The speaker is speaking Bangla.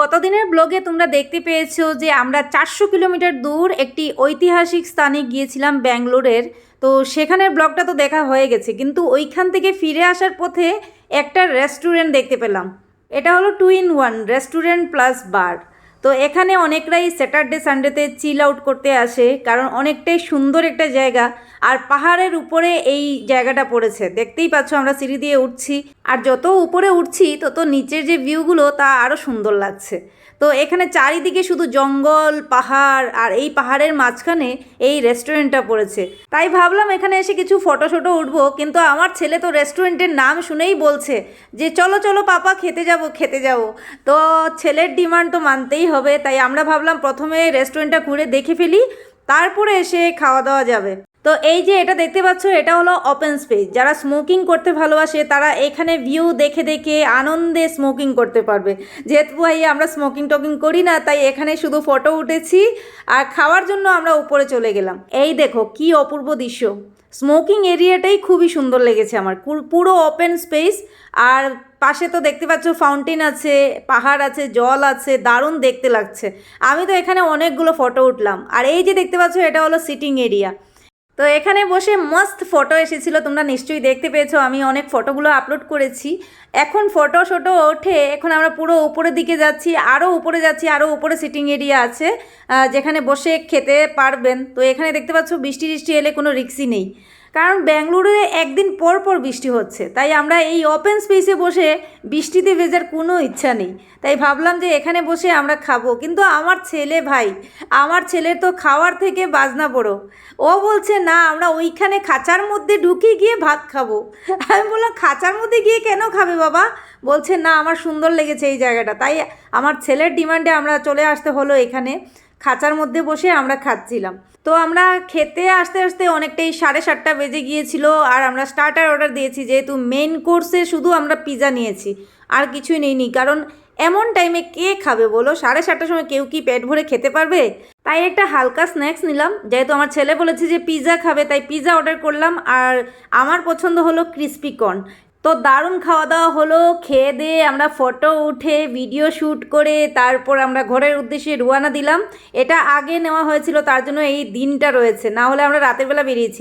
গতদিনের ব্লগে তোমরা দেখতে পেয়েছ যে আমরা চারশো কিলোমিটার দূর একটি ঐতিহাসিক স্থানে গিয়েছিলাম ব্যাঙ্গলোরের। তো সেখানের ব্লগটা তো দেখা হয়ে গেছে, কিন্তু ওইখান থেকে ফিরে আসার পথে একটা রেস্টুরেন্ট দেখতে পেলাম। এটা হলো two in one restaurant plus bar. তো এখানে অনেকরাই স্যাটারডে সানডেতে চিল আউট করতে আসে, কারণ অনেকটাই সুন্দর একটা জায়গা। আর পাহাড়ের উপরে এই জায়গাটা পড়েছে। দেখতেই পাচ্ছ আমরা সিঁড়ি দিয়ে উঠছি। আর যত উপরে উঠছি, তত নিচের যে ভিউগুলো তা আরও সুন্দর লাগছে। তো এখানে চারিদিকে শুধু জঙ্গল, পাহাড়, আর এই পাহাড়ের মাঝখানে এই রেস্টুরেন্টটা পড়েছে। তাই ভাবলাম এখানে এসে কিছু ফটো শটো উঠবো, কিন্তু আমার ছেলে তো রেস্টুরেন্টের নাম শুনেই বলছে যে, চলো চলো, পাপা, খেতে যাব খেতে যাব। তো ছেলের ডিমান্ড তো মানতেই হবে, তাই আমরা ভাবলাম প্রথমে রেস্টুরেন্টটা ঘুরে দেখে ফেলি, তারপরে এসে খাওয়া দাওয়া যাবে। তো এই যে এটা দেখতে পাচ্ছ, এটা হলো ওপেন স্পেস যারা স্মোকিং করতে ভালোবাসে, তারা এখানে ভিউ দেখে দেখে আনন্দে স্মোকিং করতে পারবে। যেহেতু ভাই, আমরা স্মোকিং টোকিং করি না, তাই এখানে শুধু ফটো উঠেছি, আর খাওয়ার জন্য আমরা উপরে চলে গেলাম। এই দেখো, কি অপূর্ব দৃশ্য। স্মোকিং এরিয়াটাই খুবই সুন্দর লেগেছে আমার। পুরো ওপেন স্পেস আর পাশে তো দেখতে পাচ্ছ ফাউন্টেন আছে, পাহাড় আছে, জল আছে, দারুণ দেখতে লাগছে। আমি তো এখানে অনেকগুলো ফটো উঠলাম। আর এই যে দেখতে পাচ্ছ, এটা হলো সিটিং এরিয়া তো এখানে বসে মস্ত ফটো এসেছিল, তোমরা নিশ্চয়ই দেখতে পেয়েছ। আমি অনেক ফটোগুলো আপলোড করেছি। এখন ফটো শটো ওঠে, এখন আমরা পুরো উপরের দিকে যাচ্ছি আরও উপরে যাচ্ছি আরও উপরে সিটিং এরিয়া আছে যেখানে বসে খেতে পারবেন। তো এখানে দেখতে পাচ্ছ, বৃষ্টি টিষ্টি এলে কোনো রিক্সই নেই। কারণ ব্যাঙ্গালোরে একদিন পর পর বৃষ্টি হচ্ছে। তাই আমরা এই ওপেন স্পেসে বসে বৃষ্টিতে ভেজার কোনো ইচ্ছা নেই। তাই ভাবলাম যে এখানে বসে আমরা খাব। কিন্তু আমার ছেলে ভাই, আমার ছেলের তো খাওয়ার থেকে বাজনা বড়ো। ও বলছে, না, আমরা ওইখানে খাঁচার মধ্যে ঢুকে গিয়ে ভাত খাব। আমি বললাম, খাঁচার মধ্যে গিয়ে কেন খাবে বাবা? বলছে, না, আমার সুন্দর লেগেছে এই জায়গাটা। তাই আমার ছেলের ডিমান্ডে আমরা চলে আসতে হলো এখানে। খাঁচার মধ্যে বসে আমরা খাচ্ছিলাম। তো আমরা খেতে আসতে আসতে অনেকটাই সাড়ে সাতটা বেজে গিয়েছিল আর আমরা স্টার্টার অর্ডার দিয়েছি, যেহেতু মেন কোর্সে শুধু আমরা পিৎজা নিয়েছি, আর কিছুই নেইনি। কারণ এমন টাইমে কে খাবে বলো? সাড়ে সাতটার সময় কেউ কি পেট ভরে খেতে পারবে? তাই একটা হালকা স্ন্যাক্স নিলাম। যেহেতু আমার ছেলে বলেছে যে পিৎজা খাবে, তাই পিৎজা অর্ডার করলাম। আর আমার পছন্দ হলো ক্রিস্পি কর্ন তো দারুণ খাওয়া দাওয়া হলো, খেয়ে দিয়ে আমরা ফটো উঠে ভিডিও শ্যুট করে তারপর আমরা ঘরের উদ্দেশ্যে রুয়ানা দিলাম। এটা আগে নেওয়া হয়েছিল, তার জন্য এই দিনটা রয়েছে। না হলে আমরা রাতের বেলা বেরিয়েছিলাম।